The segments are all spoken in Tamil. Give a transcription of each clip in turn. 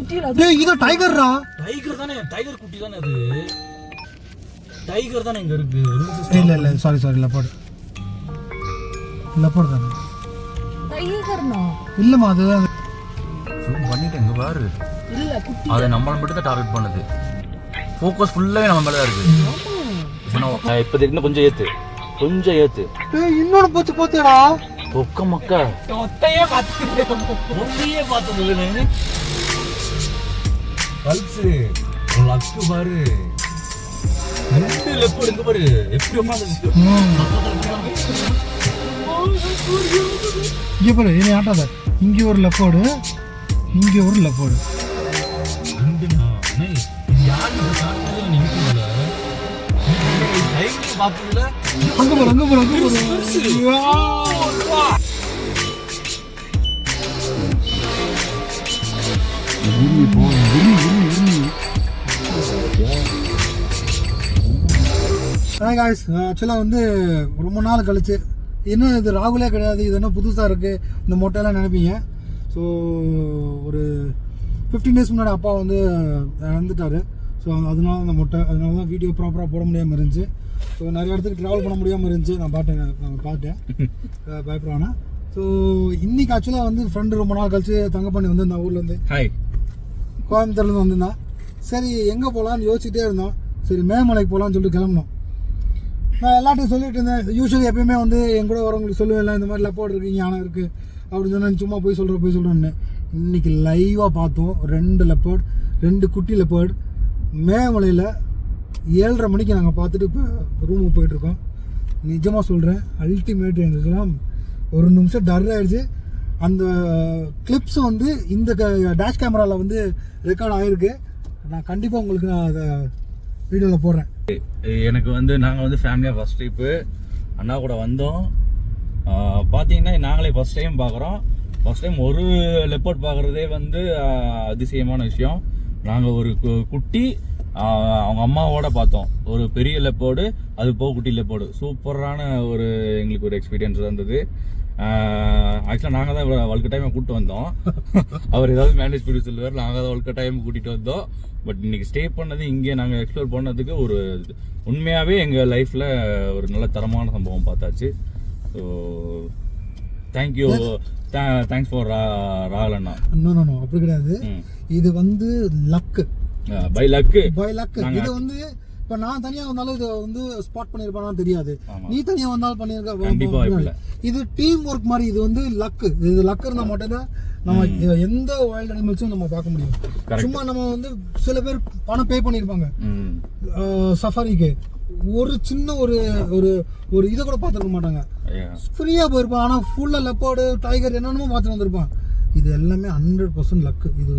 அது டேய் இது டைகர்ரா? டைகர் தானே டைகர் குட்டி தானே அது? டைகர் தானே இங்க இருக்கு இல்ல இல்ல சாரி சாரி லெப்பர்டு லெப்பர்டு தானே. டைகர்னா? இல்லம்மா அது zoom பண்ணிட்டு இங்க பாரு. இல்ல குட்டி. அதை நம்மள மட்டும் தான் டார்கெட் பண்ணுது ஃபோக்கஸ் ஃபுல்லாவே நம்ம மேல தான் இருக்கு இப்போ இன்னும் கொஞ்சம் ஏத்து. கொஞ்சம் ஏத்து. இன்னொன்னு போச்சு போச்சேடா. பொக்க மக்கா. ஒத்தையே பார்த்து ஒத்தையே பார்த்தது பல்ஸ் லக்கு பாரு. ரெண்டு இருக்கு பாரு. எப்படி உட்காந்து இங்க பாரு இனி ஆட்டாத இங்க ஒரு லெப்பர்டு இங்க ஒரு இது யாரு இதை சாப்பிட்டது காய்ஸ் ஆக்சுவலாக வந்து ரொம்ப நாள் கழிச்சு. என்ன இது ராகுலே கிடையாது இது என்ன புதுசாக இருக்குது இந்த மொட்டையெல்லாம் நினைப்பீங்க. ஸோ ஒரு ஃபிஃப்டீன் டேஸ் முன்னாடி அப்பா வந்து இறந்துட்டார். ஸோ அதனால அந்த மொட்டை அதனால தான் வீடியோ ப்ராப்பராக போட முடியாமல் இருந்துச்சு. ஸோ நிறைய இடத்துக்கு ட்ராவல் பண்ண முடியாமல் இருந்துச்சு. நான் பாட்டேன் நான் பார்த்தேன். அஹ் பயப்படானா ஸோ இன்னைக்கு ஆக்சுவலாக வந்து ஃப்ரெண்டு ரொம்ப நாள் கழிச்சு தங்கப்பாண்டி வந்து இந்த ஊர்லேருந்து கோயம்புத்தூர்லேருந்து வந்திருந்தான் சரி எங்கே போகலான்னு யோசிச்சுட்டே இருந்தோம். சரி மேமலைக்கு போகலான்னு சொல்லிட்டு கிளம்பினோம். நான் எல்லாத்தையும் சொல்லிட்டு இருந்தேன் யூஸ்வலி எப்பயுமே வந்து என் கூட வரவங்களுக்கு சொல்லுவேன் இந்த மாதிரி லெப்போர்ட் இருக்குது யானை இருக்குது அப்படின்னு சொன்னா சும்மா போய் சொல்கிற போய் சொல்கிறேன்னு இன்னைக்கு லைவாக பார்த்தோம். ரெண்டு லெப்பர்ட் ரெண்டு குட்டி லெப்பர்ட் மேமலையில் ஏழரை மணிக்கு நாங்கள் பார்த்துட்டு இப்போ ரூமுக்கு போயிட்டுருக்கோம் நிஜமாக சொல்கிறேன் அல்டிமேட் எங்களுக்குலாம் ஒரு நிமிஷம் டர் ஆகிடுச்சு அந்த கிளிப்ஸ் வந்து இந்த டேஷ் கேமராவில் வந்து ரெக்கார்ட் ஆகிருக்கு நான் கண்டிப்பாக உங்களுக்கு நான் அதை வீடியோவில் போடுறேன். எனக்கு வந்து நாங்கள் வந்து ஃபேமிலியாக ஃபர்ஸ்ட் ட்ரிப்பு அண்ணா கூட வந்தோம். பார்த்தீங்கன்னா நாங்களே ஃபர்ஸ்ட் டைம் பார்க்குறோம் ஃபர்ஸ்ட் டைம் ஒரு லெப்பர்ட் பார்க்குறதே வந்து அதிசயமான விஷயம். நாங்கள் ஒரு கு- குட்டி அவங்க அம்மாவோட பார்த்தோம். ஒரு பெரிய லெப்போடு அது போக குட்டி லெப்போடு சூப்பரான ஒரு எங்களுக்கு ஒரு எக்ஸ்பீரியன்ஸ் இருந்தது. ஆக்சுவலாக நாங்கள் தான் வழுக்க டைமை கூப்பிட்டு வந்தோம். அவர் ஏதாவது மேனேஜ் பண்ணி சொல்லுவார் நாங்கள் தான் வழுக்க டைம் கூட்டிகிட்டு வந்தோம். பட் இன்னைக்கு ஸ்டே பண்ணது இங்கே நாங்கள் எக்ஸ்ப்ளோர் பண்ணதுக்கு ஒரு உண்மையாகவே எங்கள் லைஃப்பில் ஒரு நல்ல தரமான சம்பவம் பார்த்தாச்சு. ஸோ தேங்க்யூ தேங்க்ஸ் ஃபார் ராகுல் அண்ணா. நோ அப்படி கிடையாது. இது வந்து luck by luck by luck இது வந்து இப்போ நான் தனியாக வந்தாலும் இதை வந்து ஸ்பாட் பண்ணியிருப்பானா தெரியாது. நீ தனியாக வந்தாலும் பண்ணியிருக்க. இது டீம் ஒர்க் மாதிரி இது வந்து லக்கு இது லக்கு இருந்தால் மட்டும்தான் நம்ம எந்த வைல்ட் அனிமல்ஸும் நம்ம பார்க்க முடியும். சும்மா நம்ம வந்து சில பேர் பணம் பே பண்ணியிருப்பாங்க. சஃபாரிக்கு ஒரு சின்ன ஒரு ஒரு ஒரு இதை கூட பார்த்துருக்க மாட்டாங்க. ஃப்ரீயாக போயிருப்பான். ஆனால் ஃபுல்லாக லெப்பர்டு டைகர் என்னென்னமோ பார்த்துட்டு வந்திருப்பான். இது எல்லாமே ஹண்ட்ரட் பர்சன்ட் லக்கு இது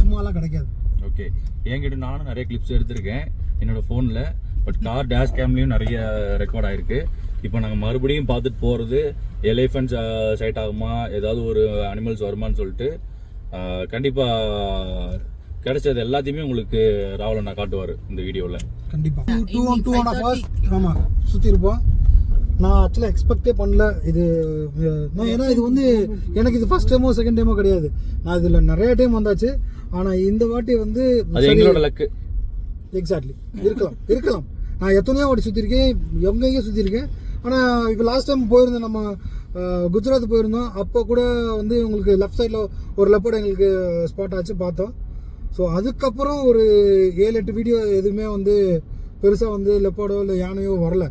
சும்மாலாம் கிடைக்காது. ஓகே என்கிட்ட நானும் நிறைய கிளிப்ஸ் எடுத்திருக்கேன் என்னோட ஃபோனில் பட் கார் டேஷ் கேம்லேயும் நிறைய ரெக்கார்ட் ஆயிருக்கு. இப்போ நாங்கள் மறுபடியும் பார்த்துட்டு போகிறது எலிஃபென்ட்ஸ் சைட் ஆகுமா? ஏதாவது ஒரு அனிமல்ஸ் வருமான்னு சொல்லிட்டு கண்டிப்பாக கிடைச்சது எல்லாத்தையுமே உங்களுக்கு ராவல் நான் காட்டுவார் இந்த வீடியோவில் கண்டிப்பா. Two two one two and hours ஆமாம் சுற்றி இருப்போம். நான் ஆக்சுவலாக எக்ஸ்பெக்டே பண்ணல. இது நான் ஏன்னா இது வந்து எனக்கு இது ஃபர்ஸ்ட் டைமோ செகண்ட் டைமோ கிடையாது. நான் இதில் நிறைய டைம் வந்தாச்சு. ஆனால் இந்த வாட்டி வந்து எங்களோட லக்கு எக்ஸாக்ட்லி இருக்கலாம் இருக்கலாம். நான் எத்தனையோ வாட்டி சுற்றிருக்கேன் எங்கெங்கே சுற்றிருக்கேன் ஆனால் இப்போ லாஸ்ட் டைம் போயிருந்தோம் நம்ம குஜராத் போயிருந்தோம். அப்போ கூட வந்து உங்களுக்கு லெஃப்ட் சைடில் ஒரு லெப்பர்ட் எங்களுக்கு ஸ்பாட் ஆச்சு பார்த்தோம். ஸோ அதுக்கப்புறம் ஒரு ஏழு எட்டு வீடியோ எதுவுமே வந்து பெருசாக வந்து லெப்பர்டோ இல்லை யானையோ வரல.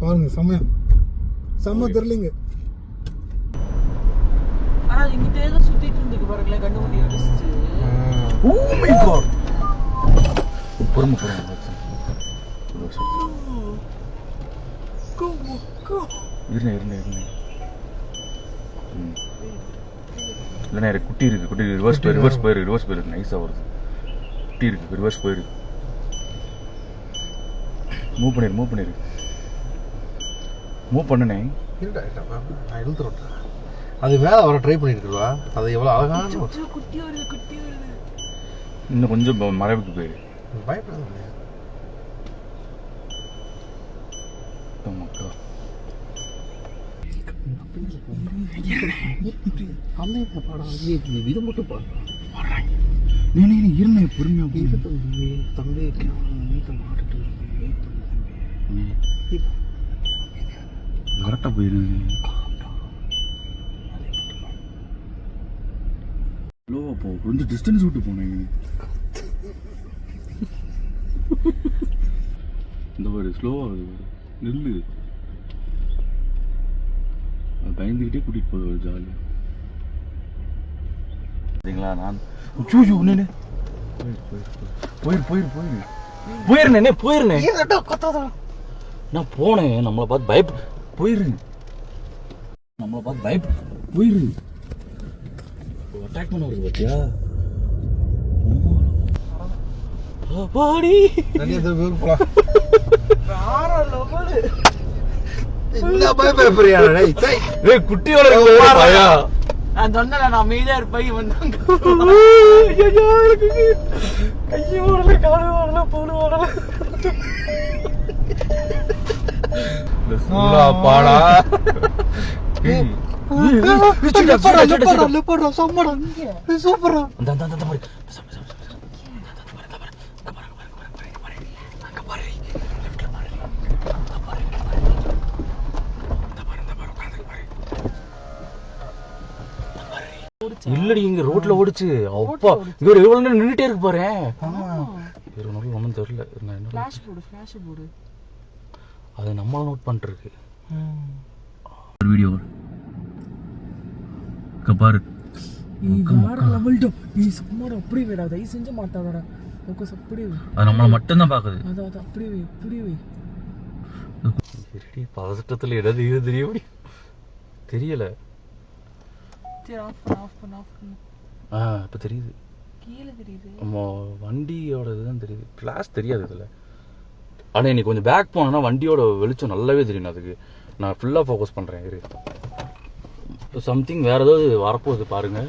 பாருங்க செம்மையா. செம்ம த்ரில்லிங்கு ஆனா இங்கிட்டே தான் சுத்திட்டு இருந்துக்கு பாருங்களேன் கண்ணு முடி அடிச்சிச்சு பொறுமை பொறுமை இருங்க இருங்க இருங்க. ம். இல்லைண்ணே இருக்கு, குட்டி இருக்கு. குட்டி ரிவர்ஸ் போயிரு ரிவர்ஸ் போயிரு ரிவர்ஸ் போயிரு. நைஸாக வருது. குட்டி இருக்கு ரிவர்ஸ் போயிரு. மூவ் பண்ணிரு மூவ் பண்ணிரு. மூவ் பண்ணுனே. இருடா இருடா நான் இழுத்துறேன் அது மேலே வர ட்ரை பண்ணிட்டு இருக்குவா அது எவ்வளோ அழகான குட்டி வருது குட்டி வருது. இன்னும் கொஞ்சம் ம- மறைவுக்கு போயிரு. பயப்படாத மக்கா இது மட்டும் பாரு நீ நீ இருந்த பொறுமையா தம்பி மாட்டுட்டு கரெக்டாக போயிருங்க. ஸ்லோவாக போ. கொஞ்சம் டிஸ்டன்ஸ் விட்டு போனேன் இந்த பாரு ஸ்லோவாக நில்லு. அது பயந்துக்கிட்டே கூட்டிகிட்டு போகுது ஜாலியாக சரிங்களா நான் சூஜு நின்று போயிரு போயிரு போயிரு. போயிருந்தேனே போயிருந்தேன் நான் போனேன் நம்மளை பார்த்து பயப் போயிரு. நம்மளை பார்த்து பயப் போயிரு. அட்டாக் பண்ண வருது பாத்தியா? பாடி. குட்டியோட பயா? நான் சொன்னல நான் அமைதியா இருப்பேன் இவன் தான் கையை ஓடல காலு ஓடல போடு ஓடல சுல்லா பாடா சூப்பரா அந்த அந்த அந்த மாதிரி இல்லடி இங்க ரோட்ல ஓடுச்சு. அப்பா இங்க ஒரு எவ்வளவு நேரம் நின்னுட்டே இருக்கு பாரு. தெரியல நான் என்ன ஃபிளாஷ் போடு ஃபிளாஷ் போடு அது நம்மள நோட் பண்ணிட்டு இருக்கு ஒரு வீடியோ பாரு பதட்டத்துல இடது இது தெரிய தெரியல. ஆ இப்ப தெரியுது. கீழே தெரியுது. நம்ம வண்டியோட இதுதான் தெரியுது. ஃப்ளாஷ் தெரியாது இதுல. ஆனா இன்னைக்கு கொஞ்சம் பேக் போனோம்னா வண்டியோட வெளிச்சம் நல்லாவே தெரியும் அதுக்கு. நான் ஃபுல்லா ஃபோக்கஸ் பண்றேன் இரு. சம்திங் வேற ஏதாவது வரப்போகுது பாருங்க.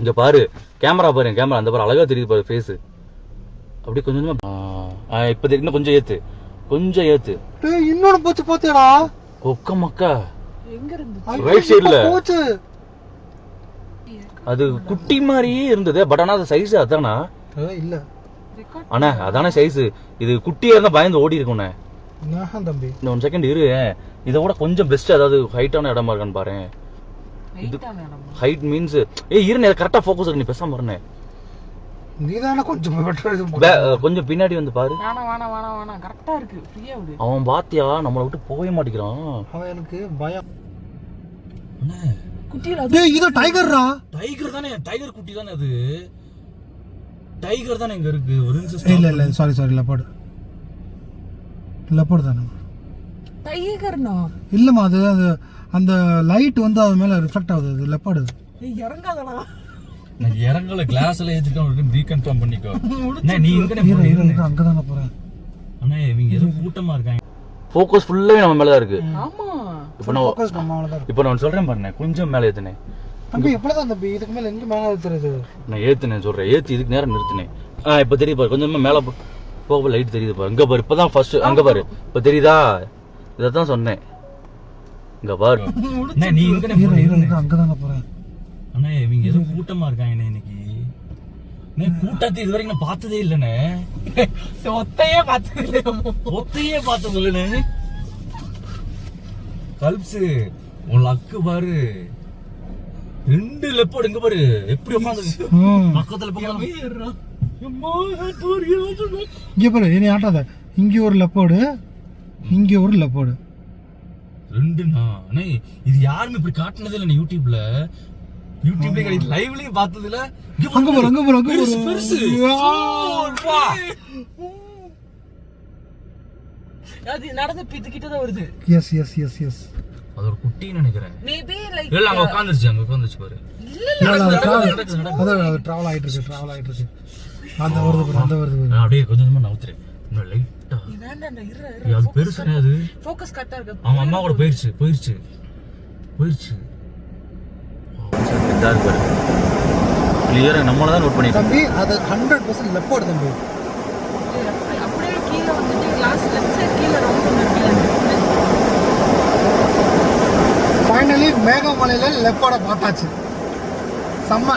இங்க பாரு கேமரா பாரு கேமரா அந்த பாரு அழகா தெரியுது பாரு ஃபேஸ் அப்படியே கொஞ்சம் இப்ப இன்னும் கொஞ்சம் ஏத்து. கொஞ்சம் ஏத்து. டேய் இன்னொன்னு போச்சு போச்சேடா. கொக்க மக்கா ரைட் சைடுல போச்சு. அது குட்டி மாதிரியே இருந்தது பட் ஆனா அது சைஸ் அதானா? இல்ல. அண்ணா அதானே சைஸ் இது குட்டியா இருந்தா பயந்து ஓடி இருக்கும்ண்ணே. தம்பி. இந்த ஒன் செகண்ட் இரு. இதை விட கொஞ்சம் பெஸ்ட் அதாவது ஹைட்டான இடமா இருக்கான்னு பாரு இடமா? ஹைட் மீன்ஸ் ஏய் இருண்ணே கரெக்டா ஃபோக்கஸ் நீ பேசாம இருண்ணே. நீதானே கொஞ்சம் இது கொஞ்சம் பின்னாடி வந்து பாரு. கரெக்டா இருக்கு. ஃப்ரீயா விடு. அவன் பாத்தியா? நம்மளை விட்டு போகவே மாட்டேங்கிறான். அவன் எனக்கு பயம். டேய் இது டைகர்ரா டைகர் தானே டைகர் குட்டி தானே அது. டைகர் தானே இங்க இருக்கு? ஒரு இல்ல இல்ல சாரி சாரி லெப்பர்டு லெப்பர்டு தானே? டைகர்னா இல்லம்மா அது அது அந்த லைட் வந்து அது மேல ரிஃப்ளெக்ட் ஆகுது அது லெப்பர்டு நீ இறங்காதடா. நான் இறங்கல கிளாஸ்ல ஏத்திட்டு ஒரு ரீகன்ஃபார்ம் பண்ணிக்கோ. அண்ணா, நீ இங்க அங்கே தானே போறேன். அண்ணா இவங்க ஏதோ கூட்டமா இருக்காங்க. ஃபோக்கஸ் ஃபுல்லாவே நம்ம மேல தான் இருக்கு. ஆமா. இப்போ நான் ஃபோக்கஸ் நம்ம அவ்வளோதான் இப்போ நான் சொல்றேன் பாருண்ணே கொஞ்சம் மேல ஏத்துனே தம்பி எப்படிதான் தம்பி. இதுக்கு மேல எங்க மேல தெரியுது நான் ஏத்துனேன் சொல்றேன். ஏத்தி இதுக்கு நேரம் நிறுத்தினேன். ஆ இப்போ தெரியுது பாரு கொஞ்சமா மேல போ- போக லைட் தெரியுது பாரு. இங்க பாரு இப்பதான் ஃபர்ஸ்ட் அங்க பாரு. இப்போ தெரியுதா? இதை தான் சொன்னேன். இங்க பாரு. நீ இங்க அங்கே தானே போறேன். அண்ணா இவங்க ஏதோ கூட்டமா இருக்காங்க இன்னைக்கு. கூட்டத்தை இது வரைக்கும் நான் பார்த்ததே இல்லைண்ணே. ஒத்தையே பார்த்து ஒத்தையே பார்த்தது இல்லைண்ணே கல்ப்ஸ் உன் லக்கு பாரு. ரெண்டு லெப்போடு இங்க பாரு. எப்படி உட்காந்து. பக்கத்துல பக்கத்துல இங்க பாரு இனி ஆட்டாத. இங்க ஒரு லெப்பர்டு இங்க ஒரு லெப்பர்டு ரெண்டுண்ணா அண்ணே இது யாருமே இப்படி காட்டுனதே இல்லை யூடியூப்ல. யூடியூப்ல கிடையாது லைவ்லயும் பார்த்தது இல்ல இங்க அங்க பாரு அங்க பாரு அங்க பெருசு, பாரு பெருசு. வா. அது நடந்து பித்துக்கிட்ட தான் வருது. எஸ் எஸ் எஸ் எஸ் அது ஒரு குட்டின்னு நினைக்கிறேன். மேபி லைக் இல்ல அங்க உட்காந்துருச்சு அங்க உட்காந்துருச்சு பாரு. இல்ல, இல்ல, அது அதான் அது டிராவல் ஆயிட்டு இருக்கு டிராவல் ஆயிட்டு இருக்கு அந்த வருது அந்த வருது பாரு. நான் அப்படியே கொஞ்சம் கொஞ்சமா நவுத்துறேன். இன்னும் லைட்டா அது பெருசுனே அது. ஃபோக்கஸ் கரெக்டா இருக்கு. அவங்க அம்மா கூட போயிருச்சு போயிருச்சு. போயிருச்சு. இதா இருக்கு பாரு. கிளியரா நம்மள தான் நோட் பண்ணிட்டோம் தம்பி அது ஹண்ட்ரட் பர்சன்ட் லெப்பர்டு தம்பி. அப்படியே- கீழே வந்துட்டு கிளாஸ் லெஃப்ட் சைடு கீழே ரவுண்ட் கீழே ஃபைனலி மேகமலையில லெப்பர்டை பார்த்தாச்சு. செம்ம.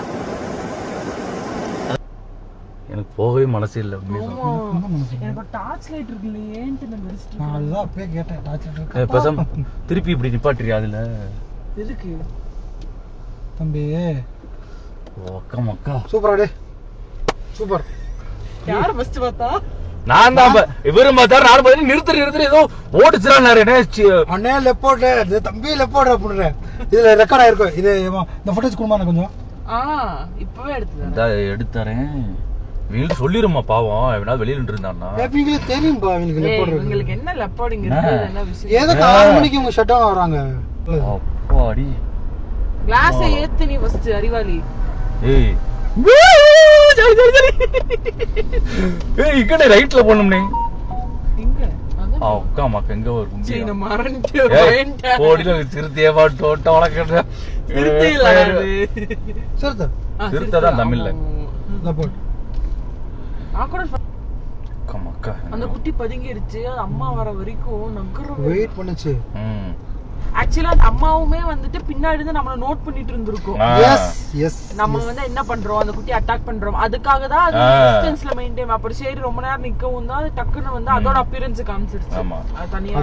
எனக்கு போகவே மனசு இல்லை உண்மையா சொல்றேன். எனக்கு டார்ச் லைட் இருக்குல்ல ஏன்ட்டு நான் வெடிச்சிட்டு நான் அதுதான் அப்பயே கேட்டேன் டார்ச் ஏய், பேசாம திருப்பி இப்படி நிப்பாட்டுறியா அதுல? எதுக்கு? தம்பி. ஓ, அக்கா மக்கா. சூப்பரா டே சூப்பர். யார் ஃபர்ஸ்ட் பார்த்தா? நான் தான் ப- இவரும் பார்த்தாரு நானும் பார்த்து நிறுத்து நிறுத்து ஏதோ சி- அண்ணே லெப்போர்ட் இந்த தம்பி லெப்போர்ட் அப்படின்றேன் இதுல ரெக்கார்ட் ஆயிருக்கும் இது இந்த ஃபுட்டேஜ் கொடுமா கொஞ்சம். ஆ இப்பவே இந்தா எடுத்தாரேன் இவங்க சொல்லிருமா பாவம். எவனா வெளியில நின்று இருந்தான்னா இவங்களுக்கு தெரியும்பா இவங்களுக்கு லெப்போர்ட் இருக்கு உங்களுக்கு என்ன லெப்பாடிங் என்ன? இருக்கு எதுக்கு ஆறு மணிக்கு இவங்க ஷட் டவுன் வராங்க அப்பாடி. கிளாஸை ஏத்து நீ ஃபர்ஸ்ட் அறிவாளி. ஏய். சரி, சரி, சரி. ஏய் இக்கடே ரைட்ல போனோம்னே எங்க அதான் அக்கா மக்கா எங்க ஒரு சரி நான் மறந்துட்டு இல்ல தான் தமிழ்ல. அக்கா மக்கா அந்த குட்டி பதுங்கிருச்சு. அம்மா வர வரைக்கும் நகரும் வெயிட் பண்ணுச்சு. ம். ஆக்சுவலா அந்த அம்மாவுமே வந்துட்டு பின்னாடி இருந்து நம்மள நோட் பண்ணிட்டு இருந்திருக்கும். ஆ. எஸ் எஸ் நம்ம வந்து என்ன பண்றோம்? அந்த குட்டி அட்டாக் பண்றோம். அதுக்காக தான் அது. டிஸ்டன்ஸ்ல மெயின்டைன் அப்படி சரி ரொம்ப நேரம் நிக்கவும் தான் அது டக்குன்னு வந்து அதோட அப்பியரன்ஸ் காமிச்சிருச்சு. ஆமா. அது தனியா